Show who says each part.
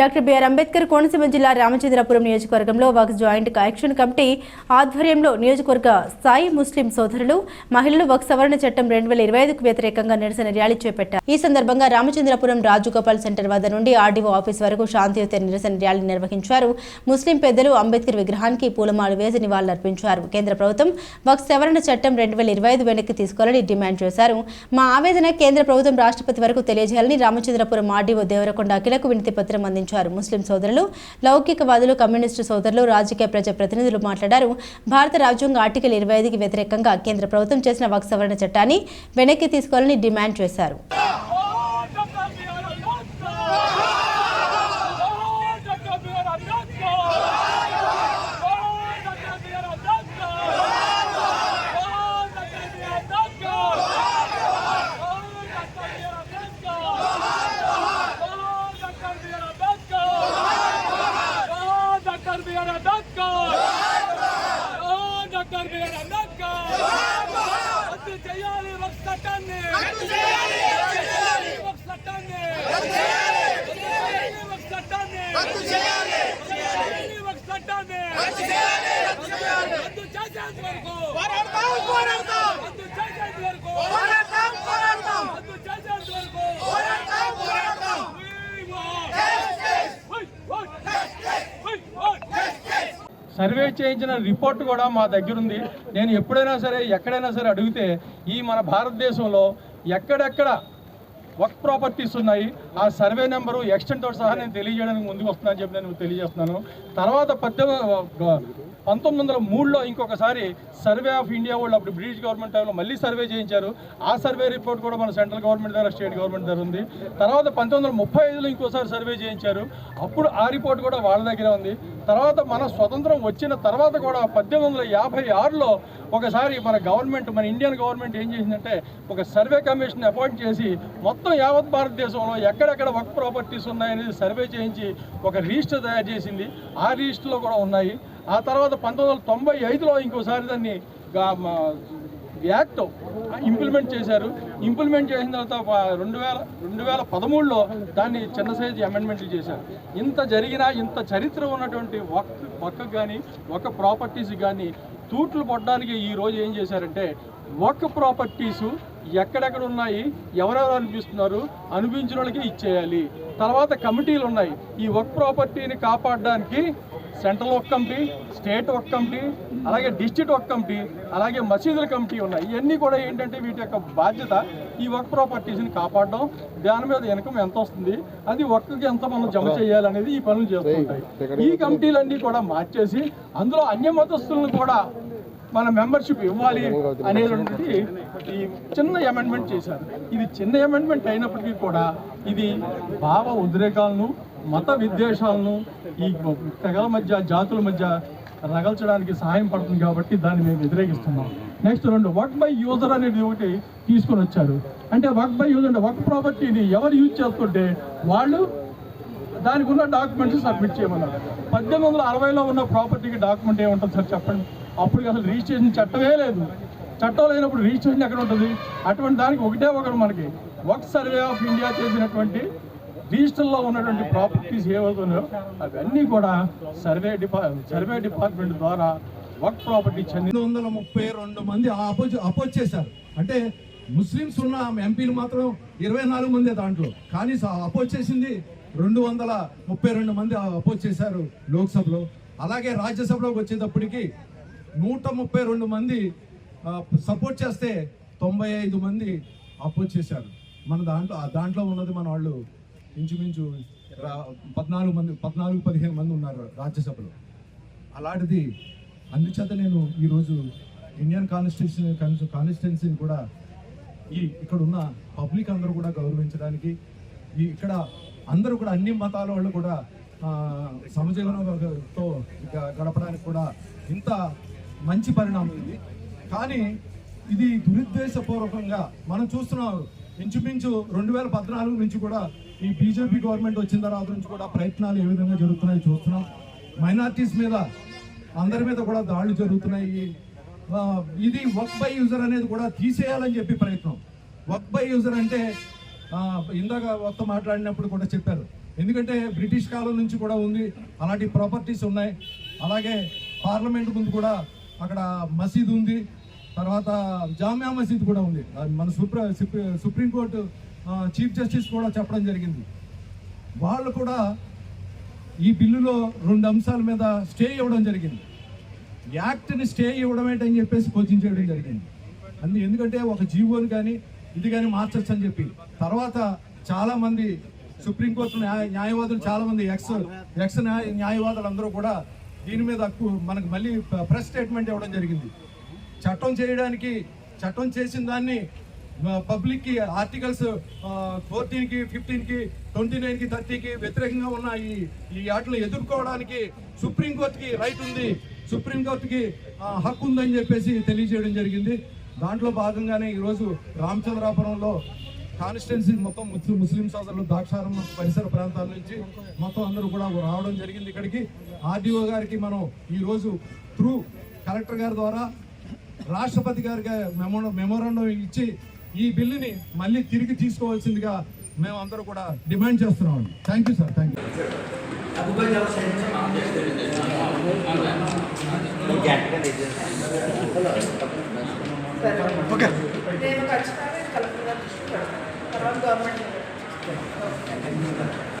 Speaker 1: Doctor BR Ambedkar Konaseema జిల్లా రామచంద్రపురం నియోజకవర్గంలో Waqf joint action committee ఆధ్వర్యంలో నియోజకవర్గ స్థాయి ముస్లిం సోదరులు మహిళలు వక్స్ సవరణ చట్టం రెండు వేల ఇరవై ఐదుకు వ్యతిరేకంగా నిరసన ర్యాలీ చేపట్టారు. ఈ సందర్భంగా రామచంద్రపురం రాజగోపాల్ సెంటర్ వద్ద నుండి ఆర్డీఓ ఆఫీస్ వరకు శాంతియుత నిరసన ర్యాలీ నిర్వహించారు. ముస్లిం పెద్దలు అంబేద్కర్ విగ్రహానికి పూలమాలు వేసి నివాళులర్పించారు. కేంద్ర ప్రభుత్వం వక్స్ సవరణ చట్టం రెండు వేల ఇరవై ఐదు వెనక్కి తీసుకోవాలని డిమాండ్ చేశారు. మా ఆవేదన కేంద్ర ప్రభుత్వం రాష్ట్రపతి వరకు తెలియజేయాలని రామచంద్రపురం ఆర్డీఓ దేవరకొండ అఖిలకు వినతి పత్రం అందించారు. ముస్లిం సోదరులు లౌకికవాదులు కమ్యూనిస్టు సోదరులు రాజకీయ ప్రజా ప్రతినిధులు మాట్లాడారు. భారత రాజ్యాంగ ఆర్టికల్ ఇరవై ఐదుకి వ్యతిరేకంగా కేంద్ర ప్రభుత్వం చేసిన వక్సవరణ చట్టాన్ని వెనక్కి తీసుకోవాలని డిమాండ్ చేశారు
Speaker 2: చేయాలి ఒక చట్టాన్ని ఒక చట్టాన్ని ఒక చట్టాన్ని ఒక చట్టాన్ని రద్దు చేసేంత వరకు రద్దు చేసేంత వరకు రద్దు చేసేంత వరకు We want We want We want
Speaker 3: survey చేయించిన రిపోర్ట్ కూడా మా దగ్గర ఉంది. నేను ఎప్పుడైనా సరే ఎక్కడైనా సరే అడిగితే ఈ మన భారతదేశంలో ఎక్కడెక్కడ వర్క్ ప్రాపర్టీస్ ఉన్నాయి. ఆ సర్వే నెంబరు ఎక్స్టెంట్తో సహా నేను తెలియజేయడానికి ముందుకు వస్తున్నాను చెప్పి నేను తెలియజేస్తున్నాను. తర్వాత పద్దెనిమిది పంతొమ్మిది వందల మూడులో ఇంకొకసారి సర్వే ఆఫ్ ఇండియా వాళ్ళు అప్పుడు బ్రిటిష్ గవర్నమెంట్ టైంలో మళ్ళీ సర్వే చేయించారు. ఆ సర్వే రిపోర్ట్ కూడా మన సెంట్రల్ గవర్నమెంట్ ద్వారా స్టేట్ గవర్నమెంట్ దగ్గర ఉంది. తర్వాత పంతొమ్మిది వందల ముప్పై ఐదులో ఇంకోసారి సర్వే చేయించారు. అప్పుడు ఆ రిపోర్ట్ కూడా వాళ్ళ దగ్గర ఉంది. తర్వాత మన స్వతంత్రం వచ్చిన తర్వాత కూడా పద్దెనిమిది వందల యాభై ఆరులో ఒకసారి మన గవర్నమెంట్ మన ఇండియన్ గవర్నమెంట్ ఏం చేసిందంటే ఒక సర్వే కమిషన్ అపాయింట్ చేసి మొత్తం యావత్ భారతదేశంలో ఎక్కడెక్కడ వర్క్ ప్రాపర్టీస్ ఉన్నాయనేది సర్వే చేయించి ఒక రిజిస్టర్ తయారు చేసింది. ఆ రిజిస్టర్లో కూడా ఉన్నాయి. ఆ తర్వాత పంతొమ్మిది వందల తొంభై ఐదులో ఇంకోసారి దాన్ని యాక్ట్ ఇంప్లిమెంట్ చేశారు. ఇంప్లిమెంట్ చేసిన తర్వాత రెండు వేల రెండు వేల పదమూడులో దాన్ని చిన్న సైజు అమెండ్మెంట్లు చేశారు. ఇంత జరిగినా ఇంత చరిత్ర ఉన్నటువంటి ఒక్క ఒక్క కానీ ఒక ప్రాపర్టీస్ కానీ తూట్లు పడడానికి ఈ రోజు ఏం చేశారంటే ఒక్క ప్రాపర్టీసు ఎక్కడెక్కడ ఉన్నాయి ఎవరెవరు అనిపిస్తున్నారు అనిపించిన వాళ్ళకి ఇచ్చేయాలి. తర్వాత కమిటీలు ఉన్నాయి ఈ వర్క్ ప్రాపర్టీని కాపాడడానికి సెంట్రల్ వర్క్ కమిటీ స్టేట్ వర్క్ కమిటీ అలాగే డిస్ట్రిక్ట్ వర్క్ కమిటీ అలాగే మసీదుల కమిటీ ఉన్నాయి. ఇవన్నీ కూడా ఏంటంటే వీటి యొక్క బాధ్యత ఈ వర్క్ ప్రాపర్టీస్ని కాపాడడం దాని మీద ఇన్కమ్ ఎంత వస్తుంది అది వర్క్కి ఎంత మనం జమ చేయాలనేది ఈ పనులు చేస్తుంటాయి. ఈ కమిటీలన్నీ కూడా మార్చేసి అందులో అన్య మతస్థులను కూడా మన మెంబర్షిప్ ఇవ్వాలి అనేటువంటి ఈ చిన్న అమెండ్మెంట్ చేశారు. ఇది చిన్న అమెండ్మెంట్ అయినప్పటికీ కూడా ఇది భావ ఉద్రేకాలను మత విద్వేషాలను ఈ తెగల మధ్య జాతుల మధ్య రగల్చడానికి సహాయం పడుతుంది కాబట్టి దాన్ని మేము వ్యతిరేకిస్తున్నాం. నెక్స్ట్ రెండు వర్క్ బై యూజర్ అనేది ఒకటి తీసుకొని వచ్చారు. అంటే వర్క్ బై యూజర్ అంటే వర్క్ ప్రాపర్టీని ఎవరు యూజ్ చేస్తుంటే వాళ్ళు దానికి ఉన్న డాక్యుమెంట్స్ సబ్మిట్ చేయమన్నారు. పద్దెనిమిది వందల అరవైలో ఉన్న ప్రాపర్టీకి డాక్యుమెంట్ ఏముంటుంది సార్ చెప్పండి? అప్పుడు అసలు రిజిస్ట్రేషన్ చట్టమే లేదు. చట్టం లేనప్పుడు రిజిస్ట్రేషన్ ఎక్కడ ఉంటుంది? అటువంటి దానికి ఒకటే ఒకటి మనకి. వర్క్ సర్వే ఆఫ్ ఇండియా చేసినటువంటి రిజిస్టర్లో ఉన్నటువంటి ప్రాపర్టీస్ ఏవైతున్నాయో అవన్నీ కూడా సర్వే డిపా సర్వే డిపార్ట్మెంట్ ద్వారా వర్క్ ప్రాపర్టీ చెంది
Speaker 4: వందల ముప్పై రెండు మంది అపోజ్ అపోజ్ చేశారు. అంటే ముస్లిమ్స్ ఉన్న ఎంపీలు మాత్రం ఇరవై నాలుగు మంది దాంట్లో. కానీ స- అపోజ్ చేసింది రెండు వందల ముప్పై రెండు మంది అపోజ్ చేశారు లోక్సభలో. అలాగే రాజ్యసభలోకి వచ్చేటప్పటికి నూట ముప్పై రెండు మంది సపోర్ట్ చేస్తే తొంభై ఐదు మంది అపోజ్ చేశారు. మన దాంట్లో ఆ దాంట్లో ఉన్నది మన వాళ్ళు ఇంచుమించు రా- పద్నాలుగు మంది పద్నాలుగు పదిహేను మంది ఉన్నారు రాజ్యసభలో. అలాంటిది అందుచేత నేను ఈరోజు ఇండియన్ కాన్స్టిట్యూషన్ కాన్స్టిట్యున్సీని కూడా ఈ ఇక్కడ ఉన్న పబ్లిక్ అందరూ కూడా గౌరవించడానికి ఈ ఇక్కడ అందరూ కూడా అన్ని మతాల వాళ్ళు కూడా సమజీవనంతో గడపడానికి కూడా ఇంత మంచి పరిణామం ఇది. కానీ ఇది దురుద్దేశపూర్వకంగా మనం చూస్తున్నాం ఇంచుమించు రెండు వేల పద్నాలుగు నుంచి కూడా ఈ బీజేపీ గవర్నమెంట్ వచ్చిన తర్వాత నుంచి కూడా ప్రయత్నాలు ఏ విధంగా జరుగుతున్నాయో చూస్తున్నాం. మైనార్టీస్ మీద అందరి మీద కూడా దాడులు జరుగుతున్నాయి. ఇది వర్క్ బై యూజర్ అనేది కూడా తీసేయాలని చెప్పి ప్రయత్నం. వర్క్ బై యూజర్ అంటే ఇందాక మొత్తం మాట్లాడినప్పుడు కూడా చెప్పారు. ఎందుకంటే బ్రిటిష్ కాలం నుంచి కూడా ఉంది అలాంటి ప్రాపర్టీస్ ఉన్నాయి. అలాగే పార్లమెంట్ ముందు కూడా అక్కడ మసీదు ఉంది. తర్వాత జామియా మసీద్ కూడా ఉంది. అది మన సుప్ర సుప్రీంకోర్టు చీఫ్ జస్టిస్ కూడా చెప్పడం జరిగింది. వాళ్ళు కూడా ఈ బిల్లులో రెండు అంశాల మీద స్టే ఇవ్వడం జరిగింది. యాక్ట్ని స్టే ఇవ్వడం ఏంటని చెప్పేసి క్వశ్చన్ చేయడం జరిగింది. అందు ఎందుకంటే ఒక జీవోని కానీ ఇది కానీ మార్చచ్చు అని చెప్పి. తర్వాత చాలామంది సుప్రీంకోర్టు న్యాయ న్యాయవాదులు చాలామంది ఎక్స్ ఎక్స్ న్యాయ న్యాయవాదులు అందరూ కూడా దీని మీద కు- మనకు మళ్ళీ ప్రెస్ స్టేట్మెంట్ ఇవ్వడం జరిగింది. చట్టం చేయడానికి చట్టం చేసిన దాన్ని పబ్లిక్కి ఆర్టికల్స్ ఫోర్టీన్కి ఫిఫ్టీన్కి ట్వంటీ నైన్కి థర్టీకి వ్యతిరేకంగా ఉన్న ఈ ఈ ఆటలు ఎదుర్కోవడానికి సుప్రీంకోర్టుకి రైట్ ఉంది. సుప్రీంకోర్టుకి హక్కు ఉందని చెప్పేసి తెలియజేయడం జరిగింది. దాంట్లో భాగంగానే ఈరోజు రామచంద్రాపురంలో కాన్స్టిట్యున్సీ మొత్తం ముస్లిం ముస్లిం సోదరులు ద్రాక్షారం పరిసర ప్రాంతాల నుంచి మొత్తం అందరూ కూడా రావడం జరిగింది ఇక్కడికి. ఆర్డీఓ గారికి మనం ఈరోజు త్రూ కలెక్టర్ గారి ద్వారా రాష్ట్రపతి గారికి మెమో మెమోరాండం ఇచ్చి ఈ బిల్లుని మళ్ళీ తిరిగి తీసుకోవాల్సిందిగా మేము అందరూ కూడా డిమాండ్ చేస్తున్నాం thank you sir thank you